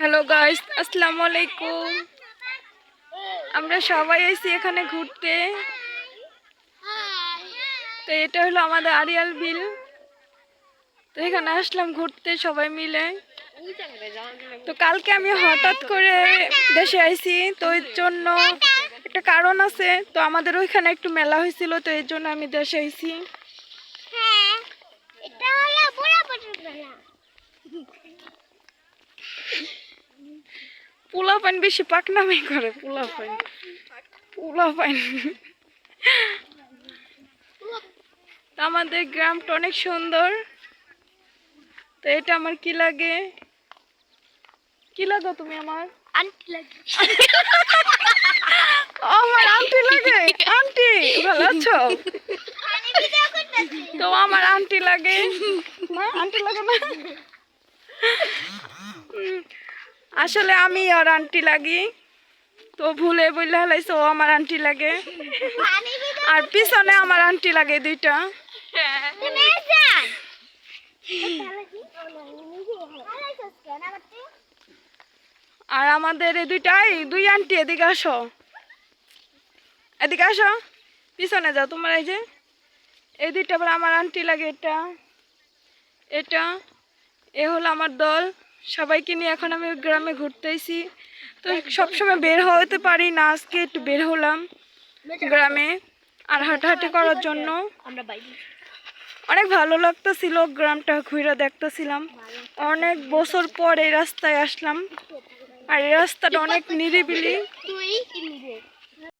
Hello guys আসসালামু আলাইকুম আমরা সবাই এসেছি এখানে ঘুরতে তো এটা হলো আমাদের আরিয়াল বিল তো এখানে আসলাম ঘুরতে সবাই মিলে তো কালকে আমি হঠাৎ করে দেশে আইছি তো এর জন্য একটা কারণ আছে তো আমাদের ওইখানে একটু মেলা হয়েছিল তো এর জন্য আমি দেশে আইছি হ্যাঁ এটা হলো বুড়া পটল মেলা পোলা পান বেশি পাকনামি করে পোলা পান পোলা পান তো আমাদের গ্রামটা অনেক সুন্দর। তো এটা আমার কি লাগে? কি লাগো তুমি আমার? আন্টি লাগে। আমার আন্টি লাগে। আন্টি ভালো আছো? তো আমার আন্টি লাগে। না আন্টি লাগে না? আসলে আমি ওর আন্টি লাগি। তো ভুলে বললে হালাইছে ও আমার আন্টি লাগে। আর পিছনে আমার আন্টি লাগে দুইটা। আর আমাদের এই দুইটাই, দুই আন্টি, এদিকে আসো। এদিকে আসো। পিছনে যাও তোমার এই যে। এই দুইটা আমার আন্টি লাগে, এটা। এটা। এ হলো আমার দল। সবাইকে নিয়ে এখন আমি গ্রামে ঘুরতেছি। তো সবসময় বের হতে পারি না, আজকে একটু বের হলাম গ্রামে আর হাঁটাহাঁটি করার জন্য। অনেক ভালো লাগতেছিল গ্রামটা ঘুরে দেখতেছিলাম। অনেক বছর পর এই রাস্তায় আসলাম। আর এই রাস্তাটা অনেক নিরিবিলি।